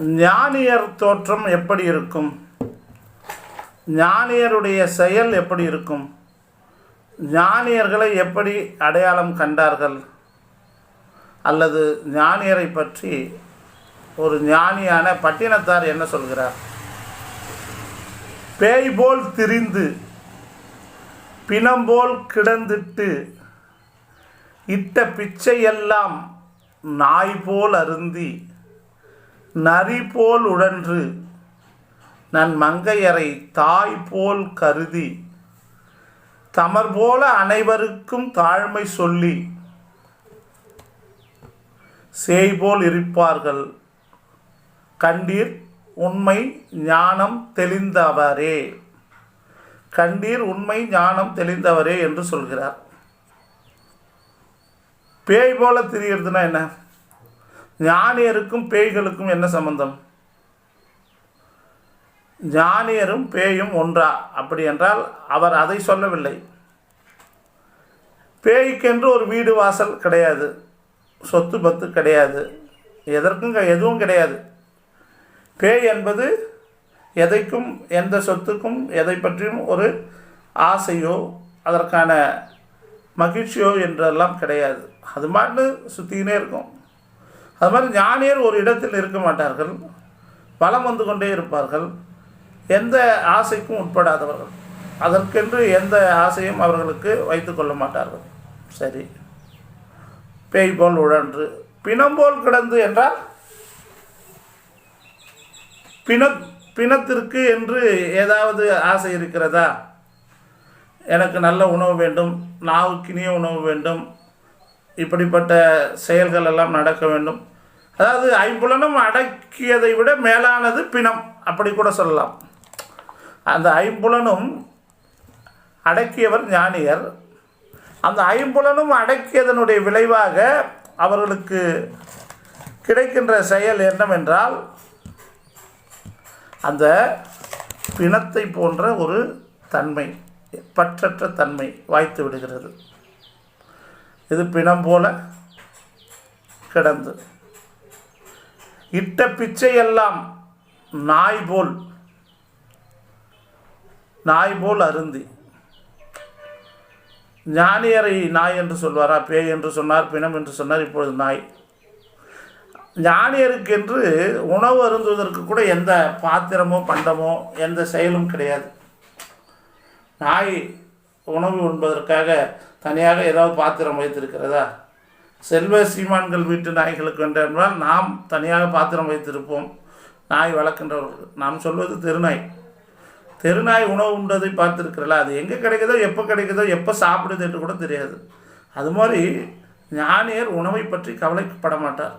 ஞானியர் தோற்றம் எப்படி இருக்கும்? ஞானியருடைய செயல் எப்படி இருக்கும்? ஞானியர்களை எப்படி அடையாளம் கண்டார்கள்? அல்லது ஞானியரை பற்றி ஒரு ஞானியான பட்டினத்தார் என்ன சொல்கிறார்? பேய் போல் திரிந்து பிணம்போல் கிடந்துட்டு இட்ட பிச்சையெல்லாம் நாய் போல் அருந்தி நரி போல் உழன்று நன் மங்கையரை தாய் போல் கருதி தமர் போல அனைவருக்கும் தாழ்மை சொல்லி சேய் போல் இருப்பார்கள். கண்டீர் உண்மை ஞானம் தெளிந்தவரே. கண்டீர் உண்மை ஞானம் தெளிந்தவரே என்று சொல்கிறார். பேய் போல திரியறதுன்னா என்ன? ஞானியருக்கும் பேய்களுக்கும் என்ன சம்பந்தம்? ஞானியரும் பேயும் ஒன்றா? அப்படி என்றால் அவர் அதை சொல்லவில்லை. பேய்க்கென்று ஒரு வீடு வாசல் கிடையாது. சொத்து பத்து கிடையாது. எதற்கும் க- எதுவும் கிடையாது. பேய் என்பது எதைக்கும் எந்த சொத்துக்கும் எதை பற்றியும் ஒரு ஆசையோ அதற்கான மகிழ்ச்சியோ என்றெல்லாம் கிடையாது. அது மாட்டு சுற்றிக்கினே இருக்கும். அது மாதிரி ஞானியர் ஒரு இடத்தில் இருக்க மாட்டார்கள். பலம் வந்து கொண்டே இருப்பார்கள். எந்த ஆசைக்கும் உட்படாதவர்கள். அதற்கென்று எந்த ஆசையும் அவர்களுக்கு வைத்து கொள்ள மாட்டார்கள். சரி. பேய் போல் உழன்று. பிணம் போல் கிடந்து என்றால்? பிண பிணத்திற்கு என்று ஏதாவது ஆசை இருக்கிறதா? எனக்கு நல்ல உணவு வேண்டும். நாவுக்கினிய உணவு வேண்டும். இப்படிப்பட்ட செயல்கள் எல்லாம் நடக்க வேண்டும். அதாவது ஐம்புலனும் அடக்கியதை விட மேலானது பிணம் அப்படி கூட சொல்லலாம். அந்த ஐம்புலனும் அடக்கியவர் ஞானியர். அந்த ஐம்புலனும் அடக்கியதனுடைய விளைவாக அவர்களுக்கு கிடைக்கின்ற செயல் என்னவென்றால் அந்த பிணத்தை போன்ற ஒரு தன்மை பற்றற்ற தன்மை வாய்த்து விடுகிறது. இது பிணம் போல கிடந்து. இட்ட பிச்சையெல்லாம் நாய் போல் நாய் போல் அருந்தி. ஞானியரை நாய் என்று சொல்வாரா? பேய் என்று சொன்னார் பிணம் என்று சொன்னார் இப்பொழுது நாய். ஞானியருக்கென்று உணவு அருந்துவதற்கு கூட எந்த பாத்திரமோ பண்டமோ எந்த செயலும் கிடையாது. நாய் உணவு உண்பதற்காக தனியாக ஏதாவது பாத்திரம் வைத்திருக்கிறதா? செல்வ சீமான்கள் வீட்டு நாய்களுக்கு என்றால் நாம் தனியாக பாத்திரம் வைத்திருப்போம். நாய் வளர்க்கின்றவர்கள். நாம் சொல்வது தெருநாய். தெருநாய் உணவு உண்டதை பார்த்துருக்கிறல அது எங்கே கிடைக்குதோ எப்போ கிடைக்குதோ எப்போ சாப்பிடுது என்று கூட தெரியாது. அது மாதிரி ஞானியர் உணவை பற்றி கவலைப்பட மாட்டார்.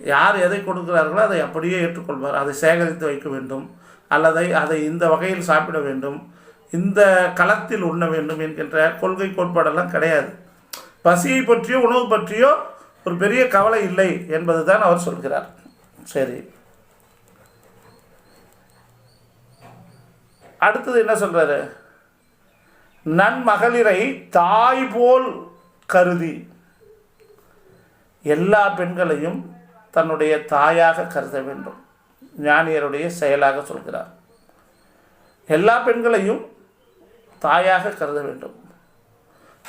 யார் எதை கொடுக்கிறார்களோ அதை அப்படியே ஏற்றுக்கொள்வார். அதை சேகரித்து வைக்க வேண்டும். அல்லது அதை இந்த வகையில் சாப்பிட வேண்டும். இந்த களத்தில் உண்ண வேண்டும் என்கின்ற கொள்கை கோட்பாடெல்லாம் கிடையாது. பசியை பற்றியோ உணவு பற்றியோ ஒரு பெரிய கவலை இல்லை என்பது தான் அவர் சொல்கிறார். சரி. அடுத்தது என்ன சொல்கிறாரு நன்மகளிரை தாய் போல் கருதி எல்லா பெண்களையும் தன்னுடைய தாயாக கருத வேண்டும். ஞானியருடைய செயலாக சொல்கிறார். எல்லா பெண்களையும் தாயாக கருத வேண்டும்.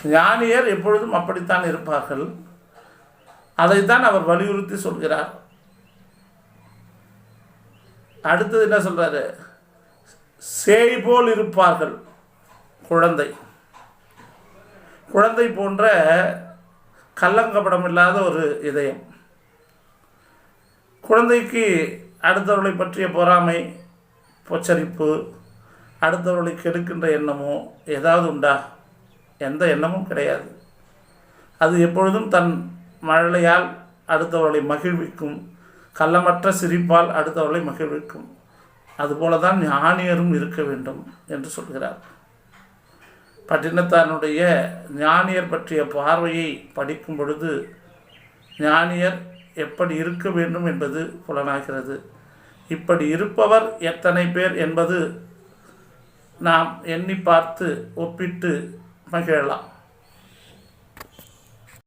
ஞானியர் எப்பொழுதும் அப்படித்தான் இருப்பார்கள். அதைத்தான் அவர் வலியுறுத்தி சொல்கிறார். அடுத்தது என்ன சொல்கிறாரு சேய் போல் இருப்பார்கள் குழந்தை. குழந்தை போன்ற கல்லங்கப்படம் இல்லாத ஒரு இதயம். குழந்தைக்கு அடுத்தவர்களை பற்றிய பொறாமை பொச்சரிப்பு அடுத்தவர்களை கெடுக்கின்ற எண்ணமோ ஏதாவது உண்டா? எந்த எண்ணமும் கிடையாது. அது எப்பொழுதும் தன் மழலையால் அடுத்தவர்களை மகிழ்விக்கும். கள்ளமற்ற சிரிப்பால் அடுத்தவர்களை மகிழ்விக்கும். அதுபோல தான் ஞானியரும் இருக்க வேண்டும் என்று சொல்கிறார். பட்டினத்தானுடைய ஞானியர் பற்றிய பார்வையை படிக்கும் பொழுது ஞானியர் எப்படி இருக்க வேண்டும் என்பது புலனாகிறது. இப்படி இருப்பவர் எத்தனை பேர் என்பது நாம் எண்ணி பார்த்து ஒப்பிட்டு மகிழலாம்.